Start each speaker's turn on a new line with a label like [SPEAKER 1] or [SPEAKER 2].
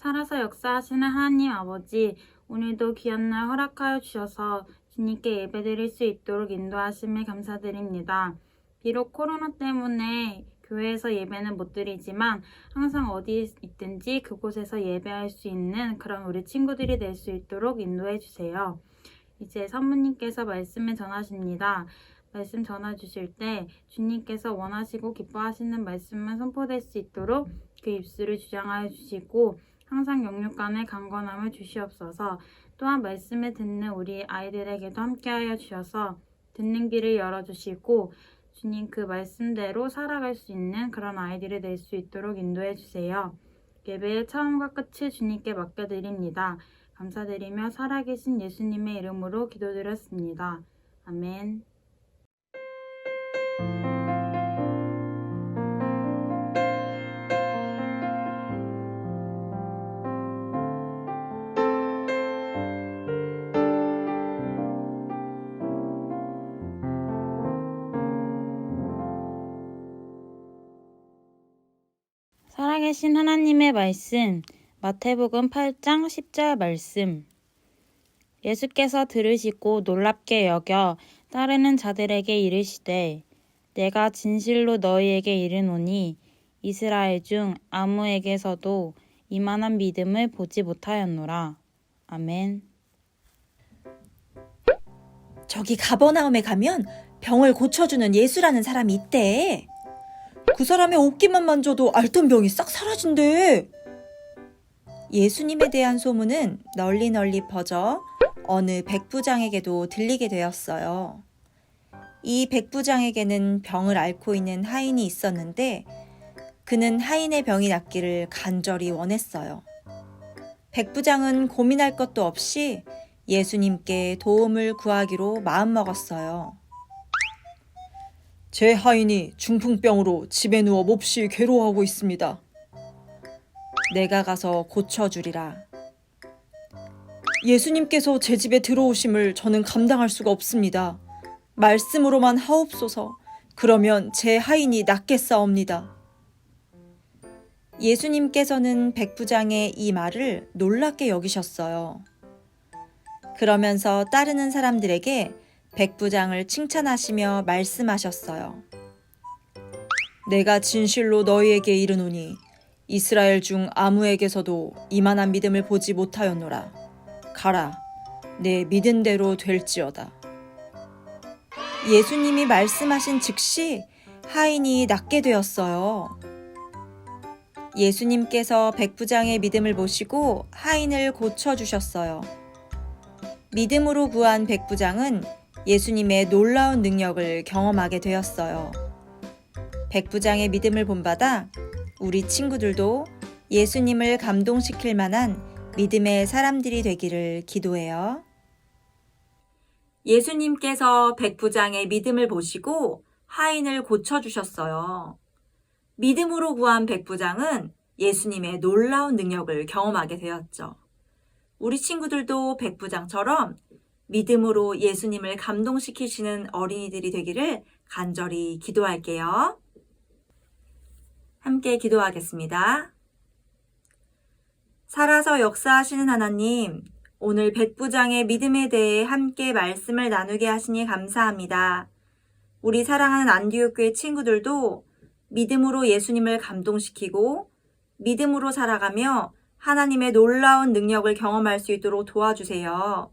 [SPEAKER 1] 살아서 역사하시는 하나님 아버지, 오늘도 귀한 날 허락하여 주셔서 주님께 예배드릴 수 있도록 인도하심을 감사드립니다. 비록 코로나 때문에 교회에서 예배는 못 드리지만 항상 어디 있든지 그곳에서 예배할 수 있는 그런 우리 친구들이 될 수 있도록 인도해 주세요. 이제 사모님께서 말씀을 전하십니다. 말씀 전해 주실 때 주님께서 원하시고 기뻐하시는 말씀만 선포될 수 있도록 그 입술을 주장하여 주시고 항상 영육간의 강건함을 주시옵소서 또한 말씀을 듣는 우리 아이들에게도 함께하여 주셔서 듣는 길을 열어주시고 주님 그 말씀대로 살아갈 수 있는 그런 아이들이 될 수 있도록 인도해 주세요. 예배의 처음과 끝을 주님께 맡겨드립니다. 감사드리며 살아계신 예수님의 이름으로 기도드렸습니다. 아멘. 살아계신 하나님의 말씀, 마태복음 8장 10절 말씀. 예수께서 들으시고 놀랍게 여겨 따르는 자들에게 이르시되, 내가 진실로 너희에게 이르노니, 이스라엘 중 아무에게서도 이만한 믿음을 보지 못하였노라. 아멘.
[SPEAKER 2] 저기 가버나움에 가면 병을 고쳐주는 예수라는 사람이 있대. 그 사람의 옷깃만 만져도 앓던 병이 싹 사라진대. 예수님에 대한 소문은 널리 널리 퍼져 어느 백부장에게도 들리게 되었어요. 이 백부장에게는 병을 앓고 있는 하인이 있었는데 그는 하인의 병이 낫기를 간절히 원했어요. 백부장은 고민할 것도 없이 예수님께 도움을 구하기로 마음먹었어요. 제 하인이 중풍병으로 집에 누워 몹시 괴로워하고 있습니다. 내가 가서 고쳐주리라. 예수님께서 제 집에 들어오심을 저는 감당할 수가 없습니다. 말씀으로만 하옵소서. 그러면 제 하인이 낫겠사옵니다. 예수님께서는 백부장의 이 말을 놀랍게 여기셨어요. 그러면서 따르는 사람들에게 백부장을 칭찬하시며 말씀하셨어요. 내가 진실로 너희에게 이르노니 이스라엘 중 아무에게서도 이만한 믿음을 보지 못하였노라. 가라, 내 믿은 대로 될지어다. 예수님이 말씀하신 즉시 하인이 낫게 되었어요. 예수님께서 백부장의 믿음을 보시고 하인을 고쳐주셨어요. 믿음으로 구한 백부장은 예수님의 놀라운 능력을 경험하게 되었어요. 백부장의 믿음을 본받아 우리 친구들도 예수님을 감동시킬 만한 믿음의 사람들이 되기를 기도해요. 예수님께서 백부장의 믿음을 보시고 하인을 고쳐주셨어요. 믿음으로 구한 백부장은 예수님의 놀라운 능력을 경험하게 되었죠. 우리 친구들도 백부장처럼 믿음으로 예수님을 감동시키시는 어린이들이 되기를 간절히 기도할게요. 함께 기도하겠습니다. 살아서 역사하시는 하나님, 오늘 백부장의 믿음에 대해 함께 말씀을 나누게 하시니 감사합니다. 우리 사랑하는 안디옥교회 친구들도 믿음으로 예수님을 감동시키고 믿음으로 살아가며 하나님의 놀라운 능력을 경험할 수 있도록 도와주세요.